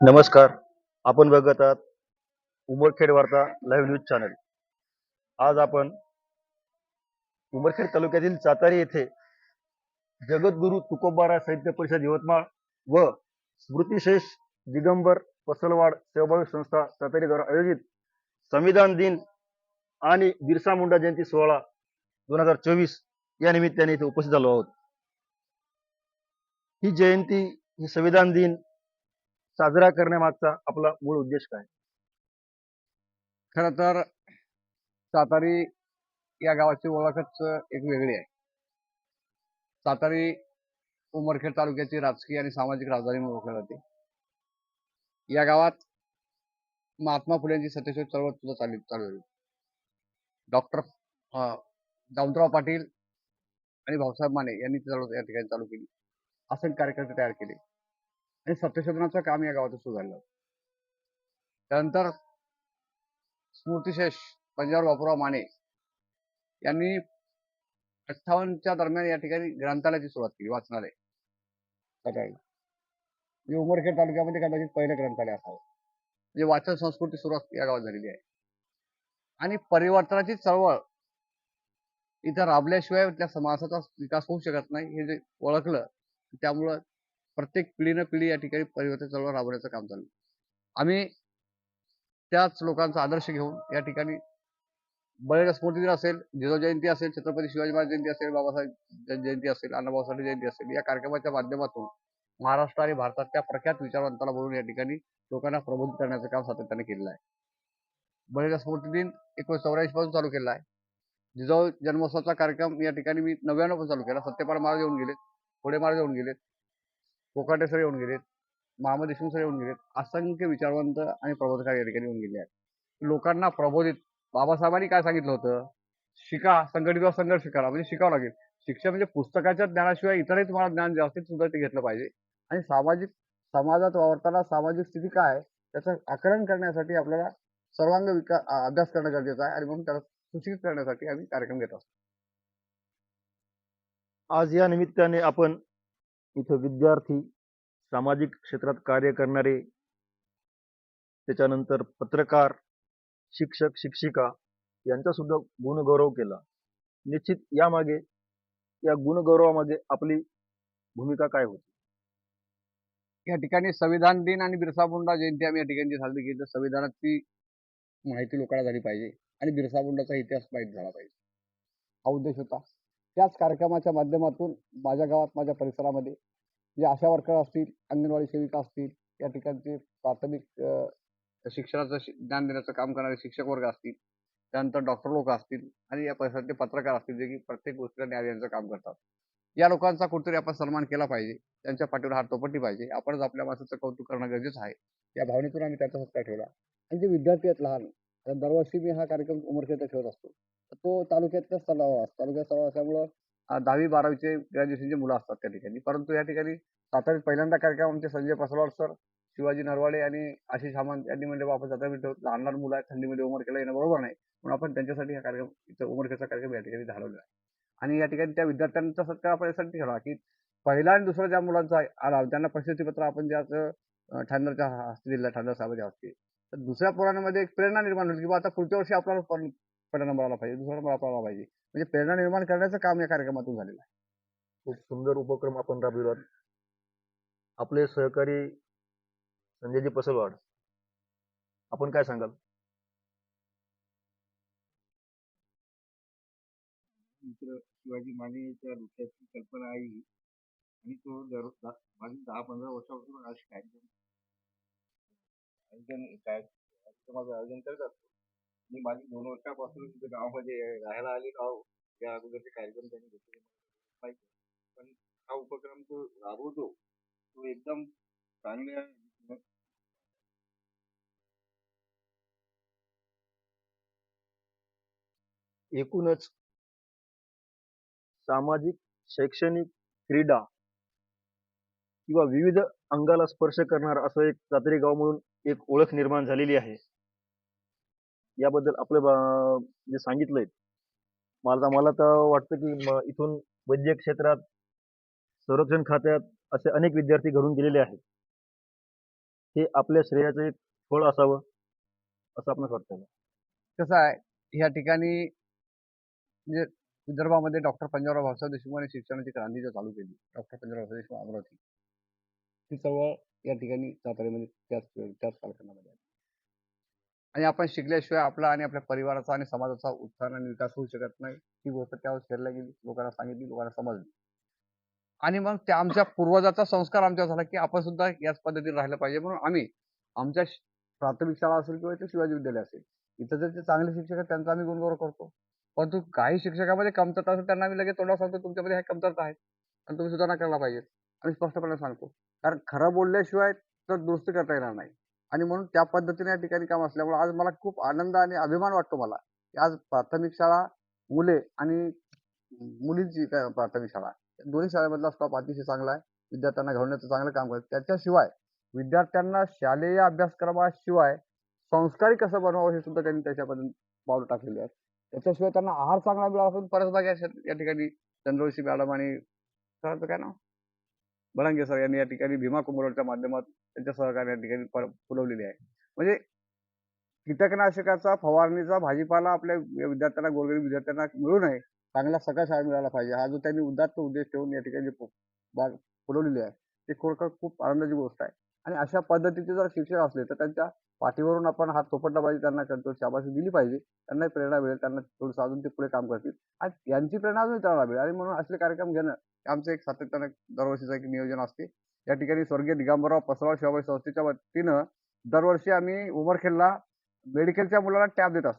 नमस्कार. आपण बघत आहात उमरखेड वार्ता लाईव्ह न्यूज चॅनल आज आपण उमरखेड तालुक्यातील सातारी येथे जगद्गुरु तुकोबारा साहित्य परिषद यवतमाळ व स्मृतिशेष दिगंबर पसलवाड सेवाभावी संस्था सातारीद्वारा आयोजित संविधान दिन आणि बिरसा मुंडा जयंती सोहळा दोन हजार चोवीस या निमित्ताने इथे उपस्थित झालो आहोत. ही जयंती ही संविधान दिन साजरा करण्यामागचा आपला मूळ उद्देश काय? खर तर सातारी या गावाची ओळखच एक वेगळी आहे. सातारी उमरखेड तालुक्याची राजकीय आणि सामाजिक राजधानी म्हणून ओळखली जाते. या गावात महात्मा फुलेंची सत्यशोध चळवळ सुद्धा चालू चालू झाली डॉक्टर दाऊदराव पाटील आणि भाऊसाहेब माने यांनी ती चळवळ या ठिकाणी चालू केली. असंख्य कार्यकर्ते तयार केले. आणि सत्यशोधनाचं काम या गावात सुरू झालं. त्यानंतर स्मृतिशेष पंजाब बापूराव माने यांनी अठ्ठावन्नच्या दरम्यान या ठिकाणी ग्रंथालयाची सुरुवात केली वाचनालय. सकाळी म्हणजे उमरखेड तालुक्यामध्ये कदाचित पहिलं ग्रंथालय असावं. म्हणजे वाचन संस्कृती सुरुवात या गावात झालेली आहे. आणि परिवर्तनाची चळवळ इथं राबल्याशिवाय त्या समाजाचा विकास होऊ शकत नाही हे जे ओळखलं त्यामुळं प्रत्येक पिढीनं पिढी या ठिकाणी परिवर्तन चळवळ राबवण्याचं काम चाललं आम्ही त्याच लोकांचा आदर्श घेऊन या ठिकाणी बळीरा स्मृती दिन असेल जिजाऊ जयंती असेल छत्रपती शिवाजी महाराज जयंती असेल बाबासाहेब जयंती असेल अण्णाभाऊ साठे जयंती असेल या कार्यक्रमाच्या माध्यमातून महाराष्ट्र आणि भारतातल्या प्रख्यात विचारवंताला बोलून या ठिकाणी लोकांना प्रबोधित करण्याचं काम सातत्याने केलेलं आहे. बळीरा स्मृती दिन एकोणीशे चौऱ्याऐंशी पासून चालू केला आहे. जिजाऊ जन्मोत्सवाचा कार्यक्रम या ठिकाणी मी नव्याण्णवपासून चालू केला. सत्यपाल महाराज येऊन गेलेत पुढे महाराज येऊन गेलेत कोकाटे सर येऊन गेलेत. महामद देशमुख सर येऊन गेलेत. असंख्य विचारवंत आणि प्रबोधकार या ठिकाणी येऊन गेले आहेत. लोकांना प्रबोधित बाबासाहेबांनी काय सांगितलं होतं? शिका संघटित व्हा, संघर्ष करा. म्हणजे शिकावं लागेल. शिक्षण म्हणजे पुस्तकाच्या ज्ञानाशिवाय इतरही तुम्हाला ज्ञान जे असते सुद्धा ते घेतलं पाहिजे. आणि सामाजिक समाजात वावरताना सामाजिक स्थिती काय त्याचं आकलन करण्यासाठी आपल्याला सर्वांग विकास अभ्यास करणं गरजेचं आहे. आणि म्हणून त्याला सूचित करण्यासाठी आम्ही कार्यक्रम घेत असतो आज या निमित्ताने आपण इथं विद्यार्थी सामाजिक क्षेत्रात कार्य करणारे त्याच्यानंतर पत्रकार शिक्षक शिक्षिका यांचा सुद्धा गुणगौरव केला. निश्चित यामागे या गुणगौरवामागे आपली भूमिका काय होती? या ठिकाणी संविधान दिन आणि बिरसा मुंडा जयंती आम्ही या ठिकाणी साजरी केली. तर संविधानाची माहिती लोकांना झाली पाहिजे आणि बिरसा मुंडाचा इतिहास माहीत झाला पाहिजे. हा उद्देश होता. त्याच कार्यक्रमाच्या माध्यमातून माझ्या गावात माझ्या परिसरामध्ये जे आशा वर्कर असतील अंगणवाडी सेविका असतील या ठिकाणचे प्राथमिक शिक्षणाचं ज्ञान देण्याचं काम करणारे शिक्षक वर्ग असतील त्यानंतर डॉक्टर लोक असतील आणि या परिसरातले पत्रकार असतील जे की प्रत्येक गोष्टीला न्याय यांचं काम करतात. या लोकांचा कुठेतरी आपण सन्मान केला पाहिजे त्यांच्या पाठीवर हात तोपटली पाहिजे आपणच आपल्या माणसाचं कौतुक करणं गरजेचं आहे या भावनेतून आम्ही त्याचा सत्कार ठेवला. आणि जे विद्यार्थी आहेत लहान दरवर्षी मी हा कार्यक्रम उमरखेडचा ठेवत असतो. तो तालुक्यातल्याच तलाव असतो तालुक्यात तलाव असल्यामुळं दहावी बारावीचे ग्रॅज्युएशनचे मुलं असतात त्या ठिकाणी. परंतु या ठिकाणी साताऱ्यात पहिल्यांदा कार्यक्रम आमचे संजय पसरवाड सर शिवाजी नरवाडे आणि आशिष हामंत यांनी म्हणजे आपण आता ठेवत लहान लहान मुलं आहेत थंडीमध्ये उमरखेडला येणं बरोबर नाही. म्हणून आपण त्यांच्यासाठी हा कार्यक्रम इथं उमरखेडचा कार्यक्रम या ठिकाणी घालवलेला आहे. आणि या ठिकाणी त्या विद्यार्थ्यांचा सत्कार आपण यासाठी ठेवला की पहिला आणि दुसरा ज्या मुलांचा आला त्यांना प्रशस्तीपत्र आपण ज्याच ठाण्याच्या हस्ते दिलं ठांदर साहेबांच्या हस्ते. तर दुसऱ्या पोरांमध्ये एक प्रेरणा निर्माण होईल की बा आता पुढच्या वर्षी आपल्याला पण पहिला नंबर आला पाहिजे दुसरा नंबर आपल्याला आला पाहिजे. म्हणजे प्रेरणा निर्माण करण्याचं काम या कार्यक्रमातून झालेलं आहे. खूप सुंदर उपक्रम आपण राबविलात आपले सहकारी संजयजी पसलवाड आपण काय सांगाल? मित्र शिवाजी मानेच्या डोक्याची कल्पना आई आणि तो दर मागील दहा पंधरा वर्षापासून असे कार्यक्रम आयोजन काय कार्यक्रमाचं आयोजन करत असतो. मी माझी दोन वर्षापासून तिथे गावामध्ये राहायला आलेलो आहो त्या अगोदरचे कार्यक्रम त्यांनी घेतले. माहिती पण हा उपक्रम जो राबवतो तो एकदम चांगल्या एकूणच सामाजिक शैक्षणिक क्रीडा किंवा विविध अंगाला स्पर्श करणार असं एक सातारी गाव म्हणून एक ओळख निर्माण झालेली आहे. याबद्दल आपलं जे सांगितलंय. मला मला तर वाटतं की इथून वैद्यक क्षेत्रात संरक्षण खात्यात असे अनेक विद्यार्थी घडून गेलेले आहेत. हे आपल्या श्रेयाचं एक फळ असावं असं आपण वाटतं कसं आहे या ठिकाणी म्हणजे विदर्भामध्ये डॉक्टर पंजाबराव भाऊसाहेब देशमुख यांनी शिक्षणाची क्रांती जो चालू केली. डॉक्टर पंजाबराव भाऊसाहेब देशमुख अमरावती. ती चळवळ या ठिकाणी साताऱ्यामध्ये म्हणजे त्याच त्याच कालखंडामध्ये आहे. आणि आपण शिकल्याशिवाय आपला आणि आपल्या परिवाराचा आणि समाजाचा उत्थान आणि विकास होऊ शकत नाही. ही गोष्ट त्यावेळेस केल्या गेली. लोकांना सांगितली लोकांना समजली. आणि मग त्या आमच्या पूर्वजाचा संस्कार आमच्यावर झाला की आपण सुद्धा याच पद्धतीने राहिलं पाहिजे. म्हणून आम्ही आमच्या प्राथमिक शाळा असेल किंवा इथे शिवाजी विद्यालय असेल इथं जर ते चांगले शिक्षक आहेत त्यांचा आम्ही गुणगौरव करतो. परंतु काही शिक्षकामध्ये कमतरता असेल त्यांना आम्ही लगेच तोंडावर सांगतो तुमच्यामध्ये ह्या कमतरता आहेत. आणि तुम्ही सुधारणा करायला पाहिजे आम्ही स्पष्टपणे सांगतो. कारण खरं बोलल्याशिवाय तर दुरुस्ती करता येणार नाही. आणि म्हणून त्या पद्धतीने या ठिकाणी काम असल्यामुळे आज मला खूप आनंद आणि अभिमान वाटतो मला. की आज प्राथमिक शाळा मुले आणि मुलींची काय प्राथमिक शाळा. दोन्ही शाळेमधला स्टॉप अतिशय चांगला आहे. विद्यार्थ्यांना घडवण्याचं चांगलं काम करत त्याच्याशिवाय विद्यार्थ्यांना शालेय अभ्यासक्रमाशिवाय संस्कारी कसं बनवावं हे सुद्धा त्यांनी त्याच्यामध्ये पावलं टाकलेली आहेत त्याच्याशिवाय त्यांना आहार चांगला मिळावा म्हणून या ठिकाणी चंद्रवशी मॅडम आणि काय ना बडांगे सर यांनी या ठिकाणी भीमा कुंभरोडच्या माध्यमात त्यांच्या सहकार्य या ठिकाणी फुलवलेली आहे. म्हणजे कीटकनाशकाचा फवारणीचा भाजीपाला आपल्या विद्यार्थ्यांना गोरगरीब विद्यार्थ्यांना मिळू नये चांगला सकाळ शाळा मिळाला पाहिजे हा जो त्यांनी उदात्त उद्देश ठेवून या ठिकाणी बाग फुलवलेली आहे ते खरोखर खूप आनंदाची गोष्ट आहे. आणि अशा पद्धतीचे जर शिक्षक असले तर त्यांच्या पाठीवरून आपण हात थोपटला पाहिजे त्यांना करतो शाबाशी दिली पाहिजे. त्यांना प्रेरणा मिळेल त्यांना थोडंसं अजून ते पुढे काम करतील. आणि यांची प्रेरणा अजून त्यांना मिळेल. आणि म्हणून असले कार्यक्रम घेणं आमचं एक सातत्यानं दरवर्षीचं एक नियोजन असते. या ठिकाणी स्वर्गीय दिगंबरराव पसरवाळ शिवाबाई संस्थेच्या वतीनं दरवर्षी आम्ही उमरखेडला मेडिकलच्या मुलांना टॅब देत असतो.